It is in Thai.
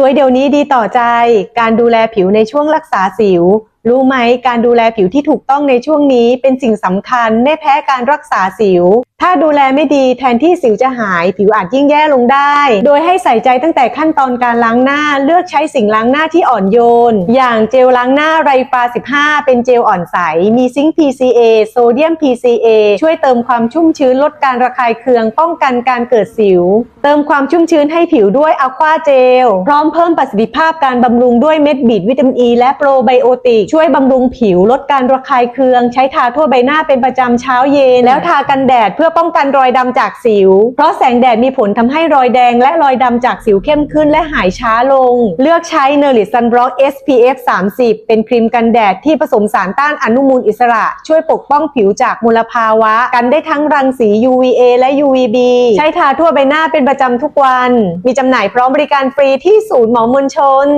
สวยเดี๋ยวนี้ดีต่อใจ การดูแลผิวในช่วงรักษาสิว รู้ไหมการดูแลผิวที่ถูกต้องในช่วงนี้เป็นสิ่งสำคัญไม่แพ้การรักษาสิว ถ้าดูแลไม่ดีแทนที่สิวจะหายผิวอาจยิ่งแย่ลงได้ โดยให้ใส่ใจตั้งแต่ขั้นตอนการล้างหน้าเลือกใช้สิ่งล้างหน้าที่อ่อนโยน อย่างเจลล้างหน้าไรฟา 15 เป็นเจลอ่อนใส มีซิงค์ PCA โซเดียม PCA ช่วยเติมความชุ่มชื้นลดการระคายเคืองป้องกันการเกิดสิว เติมความชุ่มชื้นให้ผิวด้วยอะควาเจล พร้อมเพิ่มประสิทธิภาพการบำรุงด้วยเม็ดบีดวิตามินอ e ีและโปรไบโอติกช่วยบำรุงผิวลดการระคายเคือง ใช้ทาทั่วใบหน้าเป็นประจำเช้าเย็นแล้วทากันแดดเพื่อป้องกันรอยดำจากสิว เพราะแสงแดดมีผลทำให้รอยแดงและรอยดำจากสิวเข้มขึ้นและหายช้าลง เลือกใช้เนอริซันบล็อก SPF 30 เป็นครีมกันแดดที่ผสมสารต้านอนุมูลอิสระ ช่วยปกป้องผิวจากมลภาวะ กันได้ทั้งรังสี UVA และ UVB ใช้ทาทั่วใบหน้าเป็นประจำทุกวัน มีจำหน่ายพร้อมบริการฟรีที่ศูนย์หมอมวลชน